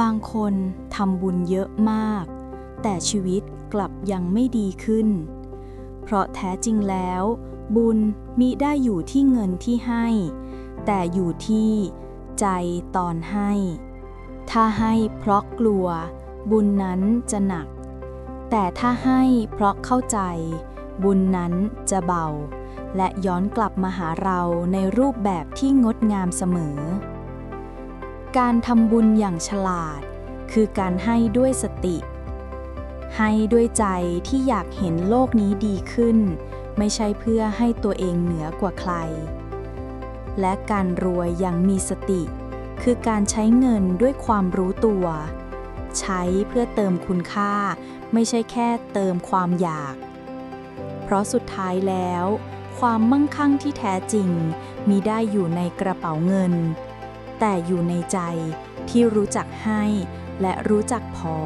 บางคนทำบุญเยอะมาก แต่ชีวิตกลับยังไม่ดีขึ้น เพราะแท้จริงแล้ว บุญมิได้อยู่ที่เงินที่ให้ แต่อยู่ที่ใจตอนให้ ถ้าให้เพราะกลัว บุญนั้นจะหนัก แต่ถ้าให้เพราะเข้าใจ บุญนั้นจะเบา และย้อนกลับมาหาเราในรูปแบบที่งดงามเสมอ การทำบุญอย่างฉลาด คือการให้ด้วยสติ ให้ด้วยใจที่อยากเห็นโลกนี้ดีขึ้น ไม่ใช่เพื่อให้ตัวเองเหนือกว่าใคร และการรวยอย่างมีสติ คือการใช้เงินด้วยความรู้ตัว ใช้เพื่อเติมคุณค่า ไม่ใช่แค่เติมความอยาก เพราะสุดท้ายแล้ว ความมั่งคั่งที่แท้จริง มีได้อยู่ในกระเป๋าเงิน แต่อยู่ในใจที่รู้จักให้และรู้จักพอ